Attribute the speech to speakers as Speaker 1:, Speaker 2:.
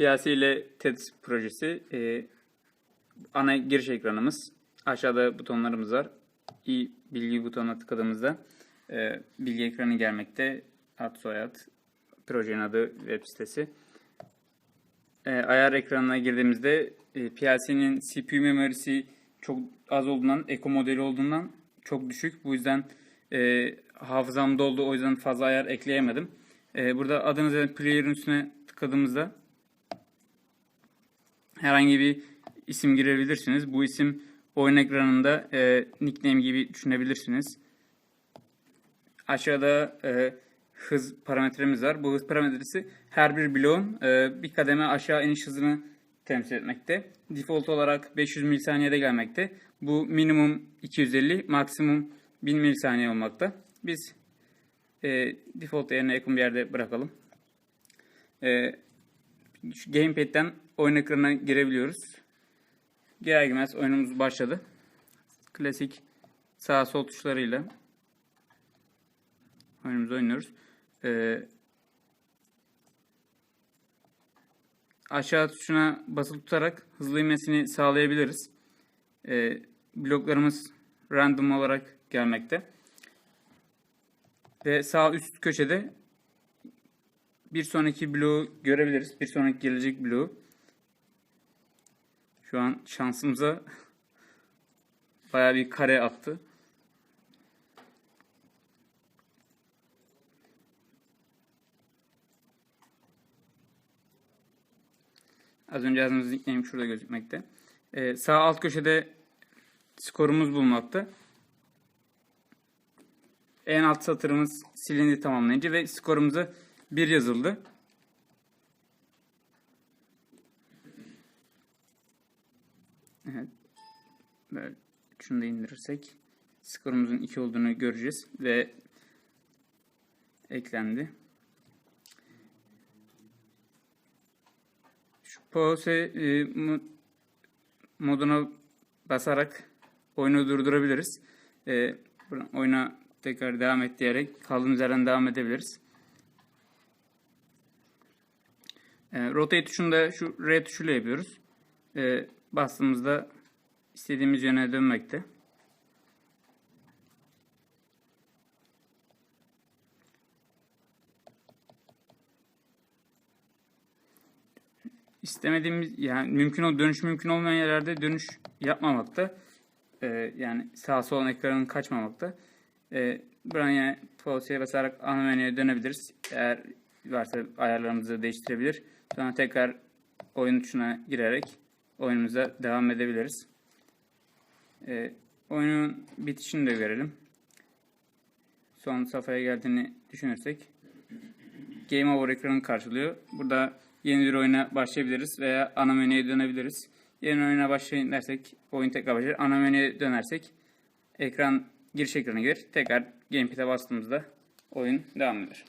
Speaker 1: PLC ile TEDS projesi. Ee, ana giriş ekranımız. Aşağıda butonlarımız var. İ bilgi butonuna tıkladığımızda e, bilgi ekranı gelmekte. Ad soyad, projenin adı, web sitesi. E, ayar ekranına girdiğimizde e, PLC'nin CPU memorisi çok az olduğundan, Eco modeli olduğundan çok düşük. Bu yüzden e, hafızam doldu. O yüzden fazla ayar ekleyemedim. E, burada adınızı player'ın üstüne tıkladığımızda herhangi bir isim girebilirsiniz. Bu isim oyun ekranında e, nickname gibi düşünebilirsiniz. Aşağıda e, hız parametremiz var. Bu hız parametresi her bir bloğun e, bir kademe aşağı iniş hızını temsil etmekte. Default olarak 500 milisaniyede gelmekte. Bu minimum 250, maksimum 1000 milisaniye olmakta. Biz e, default yerine yakın bir yerde bırakalım. E, Gamepad'den oyun ekranına girebiliyoruz. Girer girmez oyunumuz başladı. Klasik sağ sol tuşlarıyla oyunumuzu oynuyoruz. Ee, aşağı tuşuna basılı tutarak hızlı inmesini sağlayabiliriz. Ee, bloklarımız random olarak gelmekte. Ve sağ üst köşede bir sonraki bloğu görebiliriz. Bir sonraki gelecek bloğu. Şu an şansımıza bayağı bir kare attı. Az önce yazdığımız nickname şurada gözükmekte. Ee, sağ alt köşede skorumuz bulunmakta. En alt satırımız silindi tamamlayınca ve skorumuza 1 yazıldı. Evet. Böyle şunu da indirirsek skorumuzun 2 olduğunu göreceğiz ve eklendi. Şu pause mo- moduna basarak oyunu durdurabiliriz. E, oyuna tekrar devam et diyerek kaldığımız yerden devam edebiliriz. E, rotate tuşunu da şu R tuşuyla yapıyoruz. E, bastığımızda istediğimiz yöne dönmekte. istemediğimiz yani mümkün ol dönüş mümkün olmayan yerlerde dönüş yapmamakta. Ee, yani sağ sol ekranın kaçmamakta. Ee, buradan yani pause'ye basarak ana menüye dönebiliriz. Eğer varsa ayarlarımızı değiştirebilir. Sonra tekrar oyun tuşuna girerek oyunumuza devam edebiliriz. Ee, oyunun bitişini de görelim. Son safhaya geldiğini düşünürsek Game Over ekranı karşılıyor. Burada yeni bir oyuna başlayabiliriz veya ana menüye dönebiliriz. Yeni oyuna başlayın dersek oyun tekrar başlar. Ana menüye dönersek ekran giriş ekranı gelir. Tekrar Gamepad'e bastığımızda oyun devam eder.